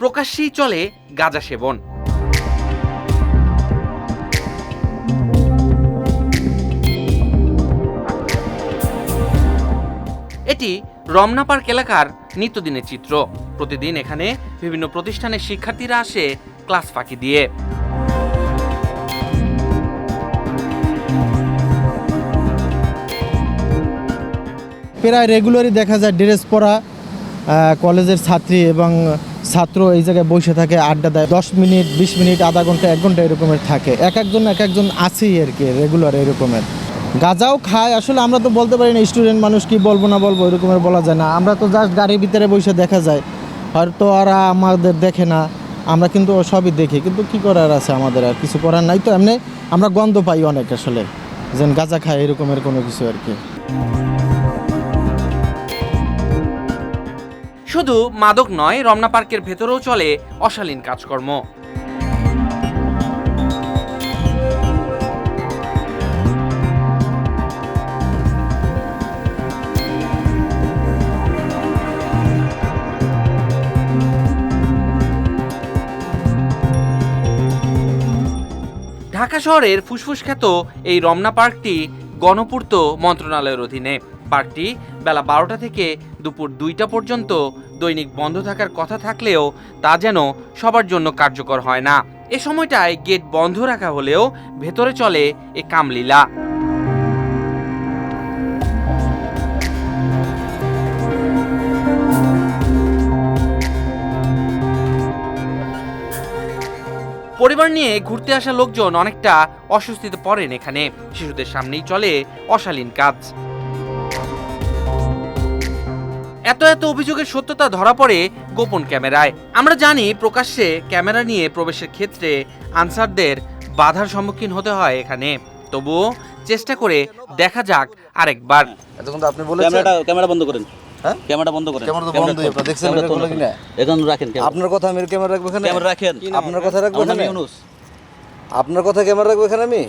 প্রকাশ্যেই চলে গাঁজা সেবন। এটি রমনা পার্ক এলাকার নিত্যদিনের চিত্র। প্রতিদিন এখানে বিভিন্ন প্রতিষ্ঠানের শিক্ষার্থীরা আসে ক্লাস ফাঁকি দিয়ে। প্রায় রেগুলারই দেখা যায় ড্রেস পরা কলেজের ছাত্রী এবং ছাত্র এই জায়গায় বসে থাকে, আড্ডা দেয়। দশ মিনিট, বিশ মিনিট, আধা ঘণ্টা, এক ঘণ্টা এরকমের থাকে। এক একজন এক একজন আছেই আর কি রেগুলার এরকমের। গাঁজাও খায়, আসলে আমরা তো বলতে পারি না স্টুডেন্ট মানুষ কি বলব না বলব এরকমের বলা যায় না। আমরা তো জাস্ট গাড়ির ভিতরে বসে দেখা যায়। হয়তো ওরা আমাদের দেখে না, আমরা কিন্তু সবই দেখি। কিন্তু কি করার আছে আমাদের আর? কিছু করার নাই তো। এমনি আমরা গন্ধ পাই অনেক আসলে। যেন গাঁজা খায়, এরকমের কোনো কিছু আর কি। শুধু মাদক নয়, রমনা পার্কের ভেতরেও চলে অশালীন কাজকর্ম। ঢাকা শহরের ফুসফুস খ্যাত এই রমনা পার্কটি গণপূর্ত মন্ত্রণালয়ের অধীনে। পার্কটি বেলা বারোটা থেকে দুপুর দুইটা পর্যন্ত দৈনিক বন্ধ থাকার কথা থাকলেও তা যেন সবার জন্য কার্যকর হয় না। এ সময়টায় গেট বন্ধ রাখা হলেও ভেতরে চলে এ কামলীলা। পরিবার নিয়ে ঘুরতে আসা লোকজন অনেকটা অস্বস্তিতে পড়েন এখানে। শিশুদের সামনেই চলে অশালীন কাজ। এত এত অভিযোগের সত্যতা ধরা পড়ে গোপন ক্যামেরায়। আমরা জানি প্রকাশ্যে ক্যামেরা নিয়ে প্রবেশের ক্ষেত্রে আনসারদের বাধার সম্মুখীন হতে হয় এখানে। তবুও চেষ্টা করে দেখা যাক আরেকবার। এতক্ষণ তো আপনি বলেছেন। ক্যামেরাটা ক্যামেরা বন্ধ করেন। হ্যাঁ? ক্যামেরাটা বন্ধ করেন। ক্যামেরা তো ক্যামেরা আপনারা দেখছেন ক্যামেরা বন্ধ কিনা? এখন রাখেন ক্যামেরা। আপনার কথা আমি ক্যামেরা রাখব এখানে? ক্যামেরা রাখেন। আপনার কথা রাখব এখানে? ইউনুস। আপনার কথা ক্যামেরা রাখব এখানে আমি?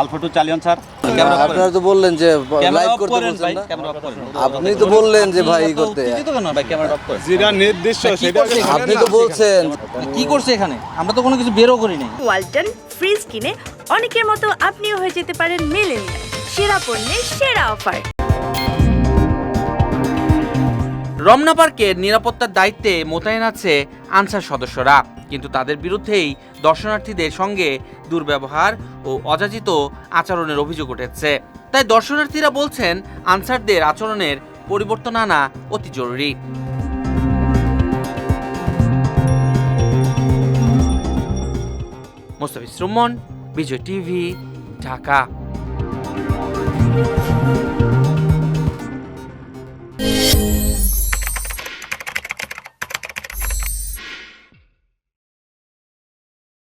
আলফা টু চালিয়ন স্যার ক্যামেরা আপনারা তো বললেন যে লাইভ করতে বলছেন ক্যামেরা আপনি তো বললেন যে ভাই করতে। ক্যামেরা যেটা নির্দিষ্ট সেটা আপনি তো বলছেন। কি করছে এখানে? আমরা তো কোনো কিছু বেরও করি নাই। ওয়ালটন ফ্রিজ কিনে অনেকের মতো আপনিও হয়ে যেতে পারেন মেলেনিয়া সেরা পণ্যের সেরা অফার। রমনা পার্কের নিরাপত্তার দায়িত্বে মোতায়েন আছে আনসার সদস্যরা। কিন্তু তাদের বিরুদ্ধেই দর্শনার্থীদের সঙ্গে দুর্ব্যবহার ও অযাচিত আচরণের অভিযোগ উঠেছে। তাই দর্শনার্থীরা বলছেন, আনসারদের আচরণের পরিবর্তন আনা অতি জরুরি। মোস্তাফিজ রুমন বিজয় টিভি, ঢাকা।